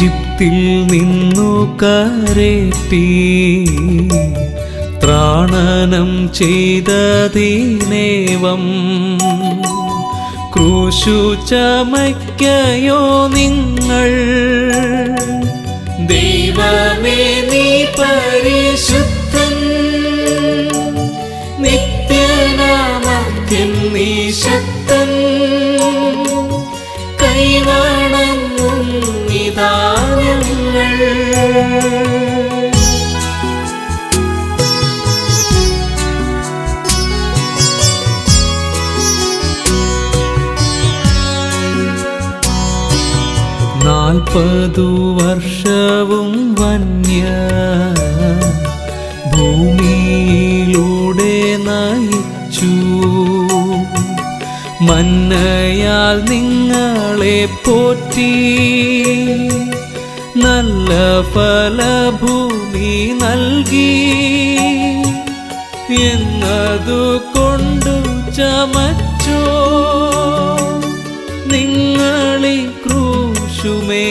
ഈജിപ്തിൽ നിന്നു കരേറ്റി ത്രാണനം ചെയ്തതിനേവം. ക്രൂശു ചമയ്ക്കയോ നിങ്ങൾ? ദൈവമേ നീ പരിശുദ്ധൻ നാൽപ്പതു വർഷവും വന്യ ഭൂമിയിലൂടെ നയിച്ചു. മന്നയാൽ നിങ്ങളെ പോറ്റി നല്ല ഫലഭൂമി നൽകി. എന്നതു കൊണ്ടു ചമച്ചോ কুসুমে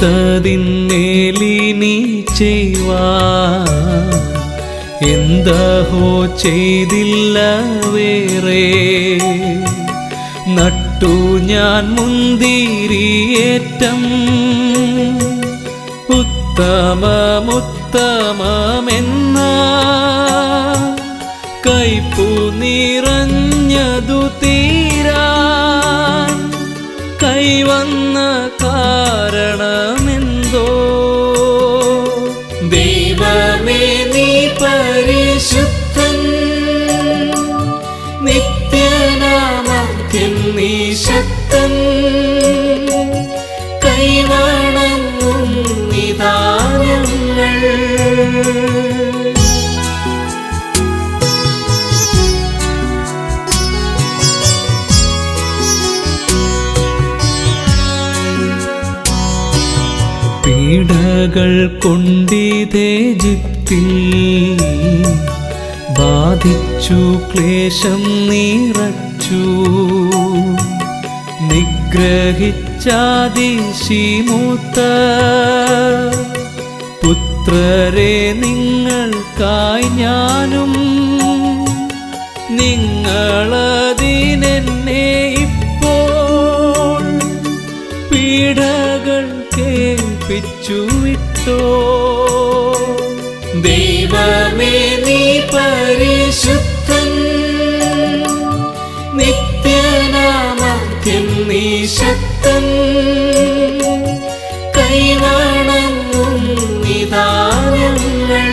എന്തതിന്നേലിനി ചെയ്യുവാ എന്തഹോ ചെയ്തില്ല വേറെ? നട്ടു ഞാൻ മുന്തിരിയേറ്റം. ഉത്തമമുത്തമെന്ന കൈപ്പു നിറഞ്ഞതു പീഡകൾ കൊണ്ടിതേജിപ്തിൽ ബാധിച്ചു ക്ലേശം നിറച്ചു. നിഗ്രഹിച്ചാദിശിമൂത്ത പുത്രരെ നിങ്ങൾക്കായി ഞാനും നിങ്ങളതിനെന്നെ ദൈവമേ നീ പരിശുദ്ധൻ. നിത്യനാമത്തിൻ നീ ശക്തൻ. കൈവണങ്ങും നിദാനങ്ങൾ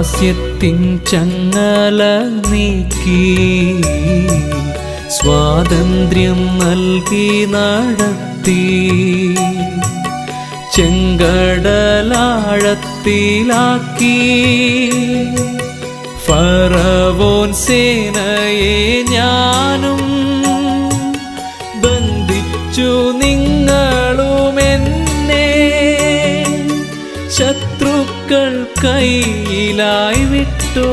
ദാസ്യത്തിൻ ചങ്ങല നീക്കി സ്വാതന്ത്ര്യം നൽകി നടത്തി. ചെങ്കടലാഴത്തിലാക്കി. ഫറവോൻ സേനയെ ഞാനും ബന്ധിച്ചു ശത്രുക്കൾ കയ്യിലായി വിട്ടോ.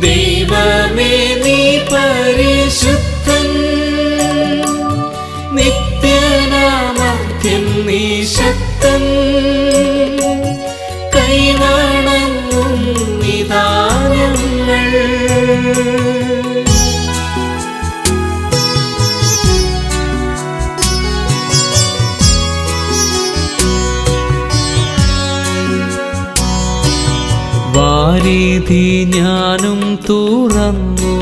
ദൈവമേ നീ പരിശുദ്ധൻ ഞാനും തുറന്നു.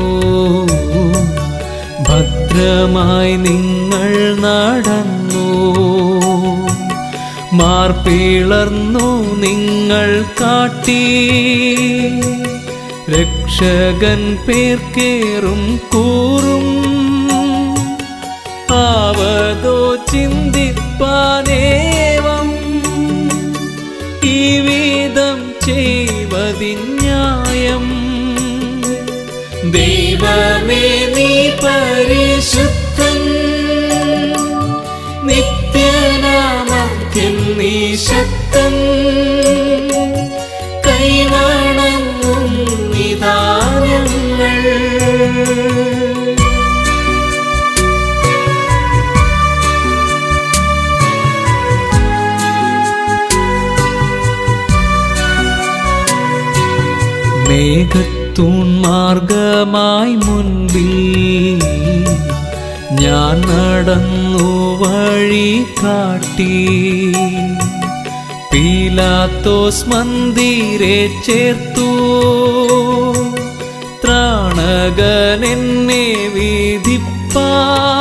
ഭദ്രമായി നിങ്ങൾ നടന്നു. മാർപ്പിളർന്നു നിങ്ങൾ കാട്ടി. രക്ഷകൻ പേർക്കേറും കൂറും. ആവതോ ചിന്തിപ്പാനേവം ദൈവമേ നീ പരിശുദ്ധൻ. നിത്യനാമത്തിൽ നീ ശക്തൻ. കൈവണങ്ങും മേഘത്തൂൺ മാർഗമായി മുൻപിൽ ഞാൻ നടന്നു വഴി കാട്ടി. പീലാത്തോസ് മന്ദിരെ ചേർത്തു. ത്രാണകൻ എന്നെ വിധിപ്പാൻ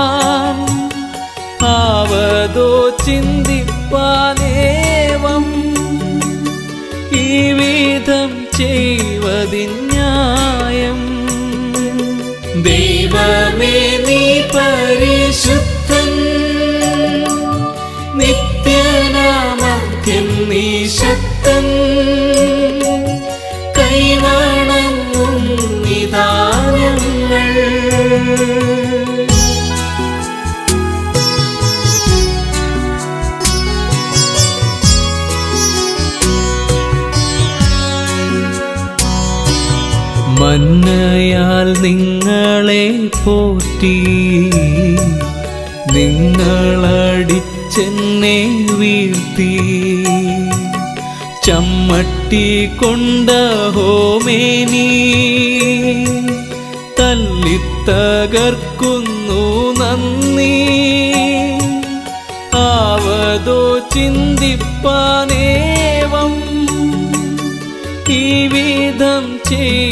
പോറ്റി. നിങ്ങളടിച്ചെന്നെ വീഴ്ത്തി. ചമ്മട്ടി കൊണ്ട ഹോമേനി. തല്ലിത്തകർക്കുന്നു നന്ദി. ആവതോ ചിന്തിപ്പാനേവം. ഈ വിധം ചെയ്വതിന്യായം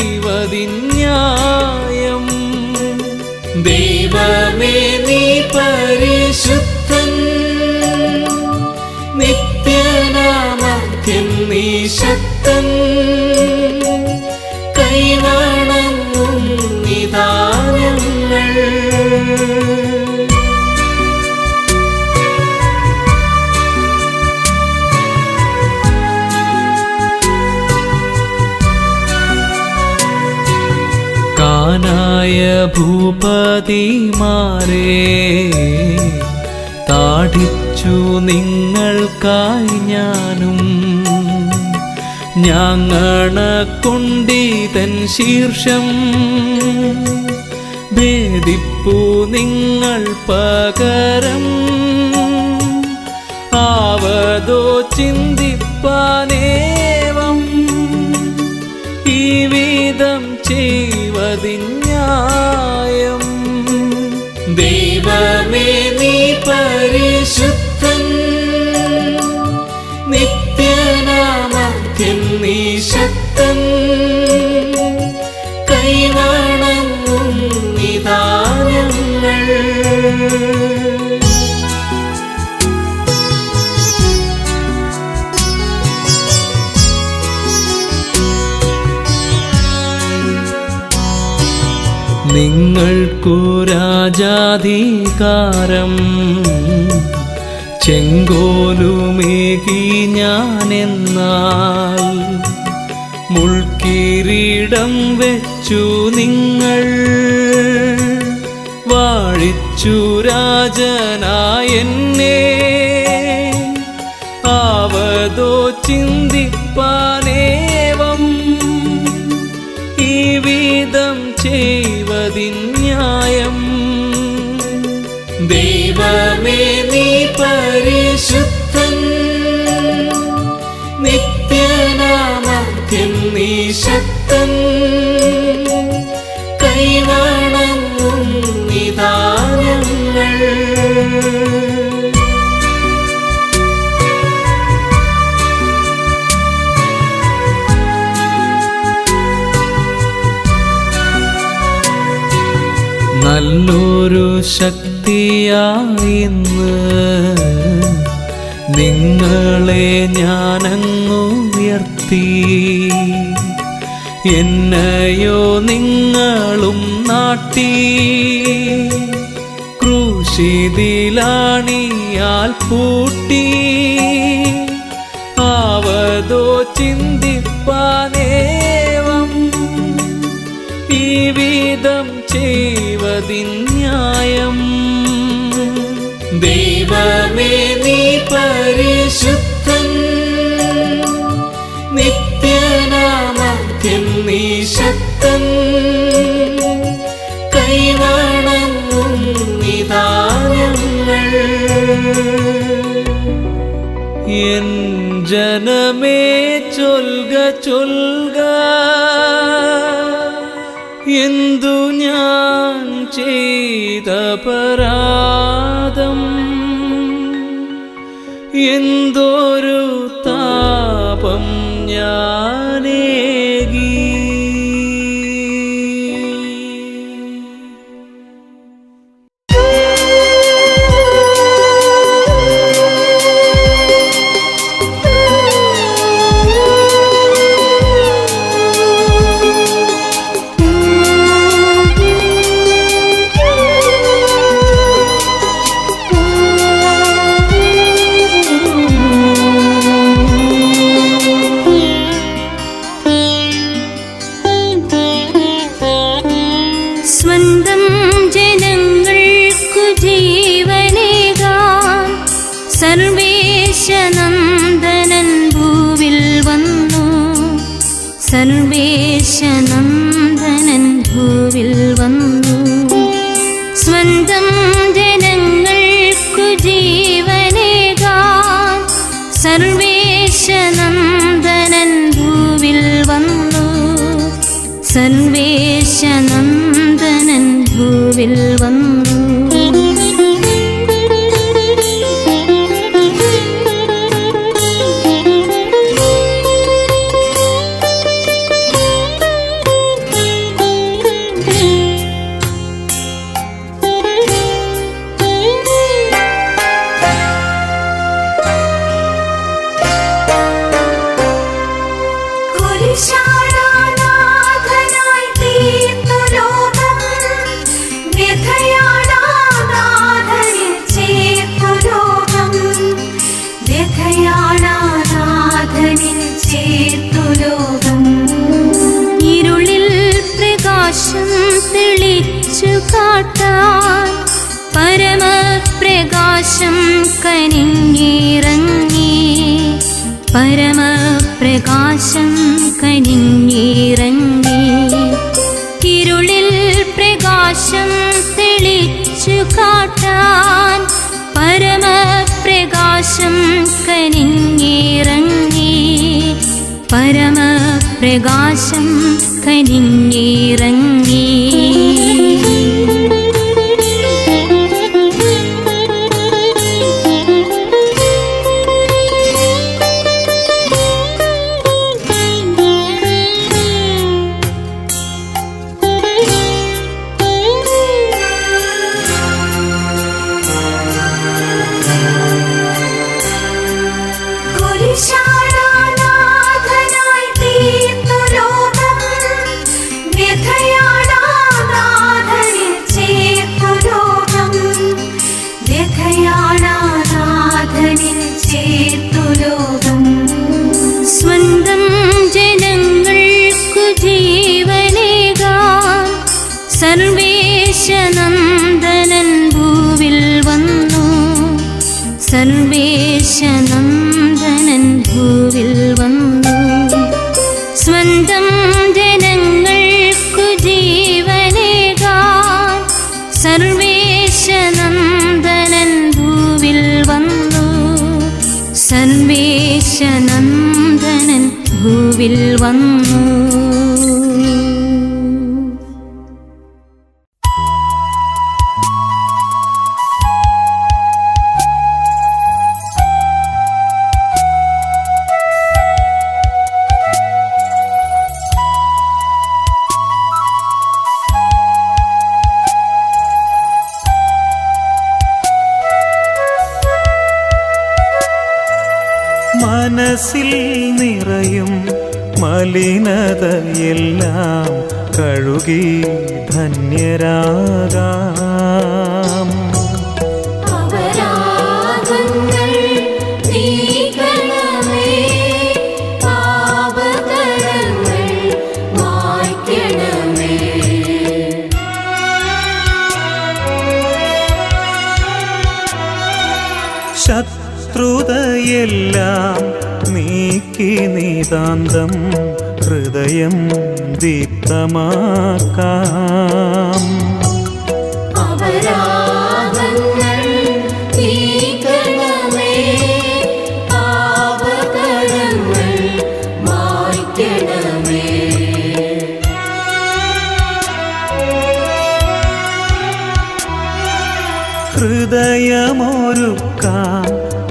കാനായ ഭൂപതിമാരെ താടിച്ചു നിങ്ങൾക്കായി ഞാനും ഞാങ്ങണ കൊണ്ടിതൻ ശീർഷം. ഭേദിപ്പു നിങ്ങൾ പകരം ആവതോ ചിന്തിപ്പാനേവം ഈ വിധം ചെയ്വതിന്യായം ദൈവമേ നീ പരിശുദ്ധൻ. നിത്യനാമത്തിൽ നീ ശക്തൻ. കൈവണങ്ങും നിദാനങ്ങൾ. നിങ്ങൾക്കു രാജാധികാരം ചെങ്കോലുമേകി ഞാനെന്നാൽ മുൾക്കിരീടം വെച്ചു നിങ്ങൾ. വാഴിച്ചു രാജനായെന്നെ ശക്തൻ നല്ലൊരു ശക്തിയായിന്ന് നിങ്ങളെ ഞാനങ്ങു ഉയർത്തി. എന്നെയോ നിങ്ങളും നാട്ടി. ക്രൂശിതിലാണിയാൽ പൂട്ടി. ആവതോ ചിന്തിപ്പാനേവം. ഈ വിധം ചെയ്വതി ന്യായം ദൈവമേ നീ പരിശുദ്ധൻ എൻ ജനമേ ചൊൽക ചൊൽക. എന്തു ഞാൻ ചെയ്ത പരാധം എന്തൊരു തെളിച്ചു കാട്ടാൻ പരമപ്രകാശം കനിഞ്ഞിറങ്ങി. പരമപ്രകാശം കനിഞ്ഞിറങ്ങി. സർവേശനന്ദനൻ ഭൂവിൽ വന്നു. സർവേശനന്ദനൻ മനസ്സിൽ നിറയും മലിനത എല്ലാം കഴുകി ധന്യരാകാം. നിതാന്തം ഹൃദയം ദീപ്തമാക്കാം. ഹൃദയമൊരുക്കാം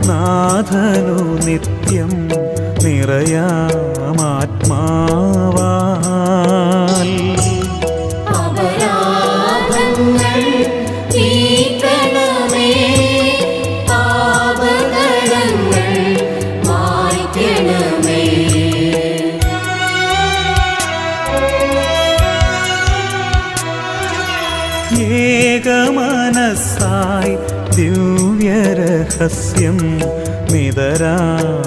നാഥനോ നിറയാമാത്മാവാൽ. അപരാധങ്ങൾ നീക്കണമേ. പാപകരങ്ങൾ മായ്ക്കണമേ. ഏകമനസ്സായി ദിവ്യരഹസ്യം നിതരാമുൾക്കൊള്ളാം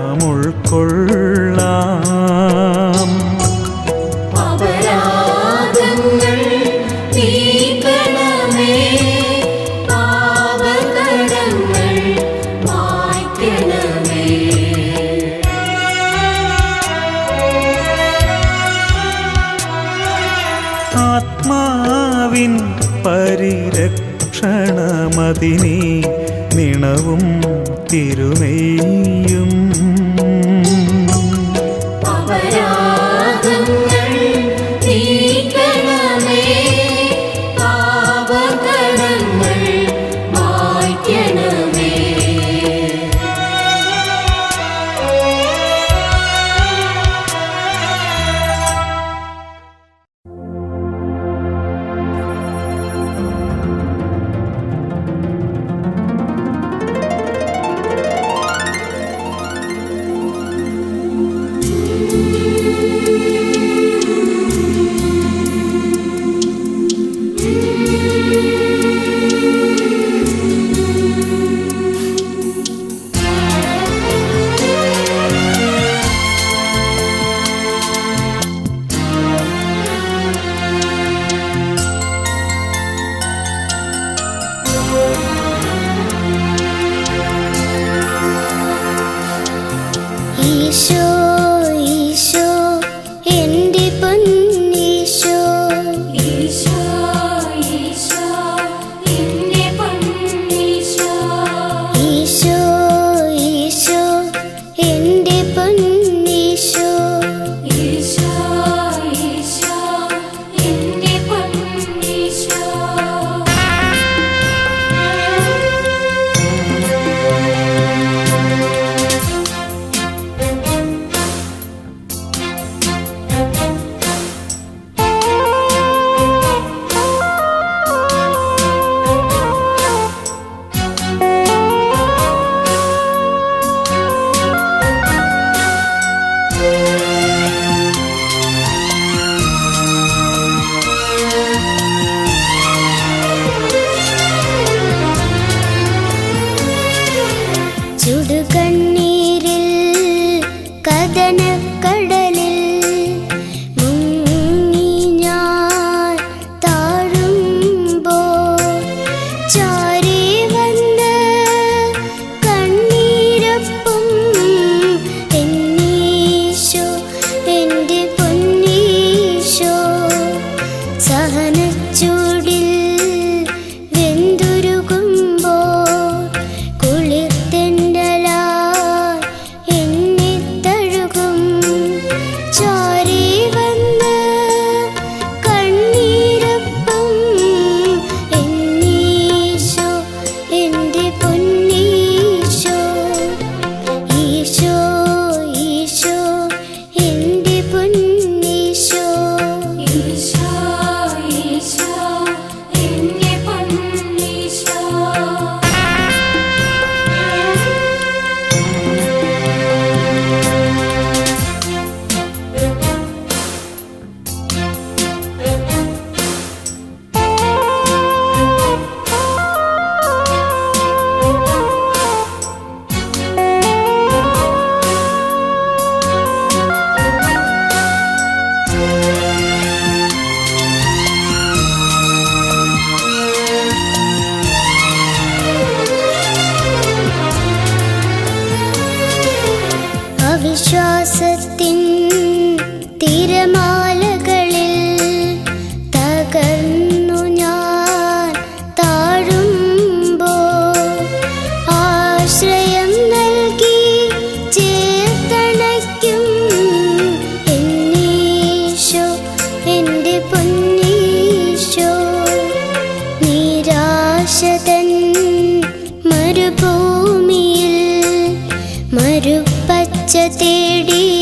தேடி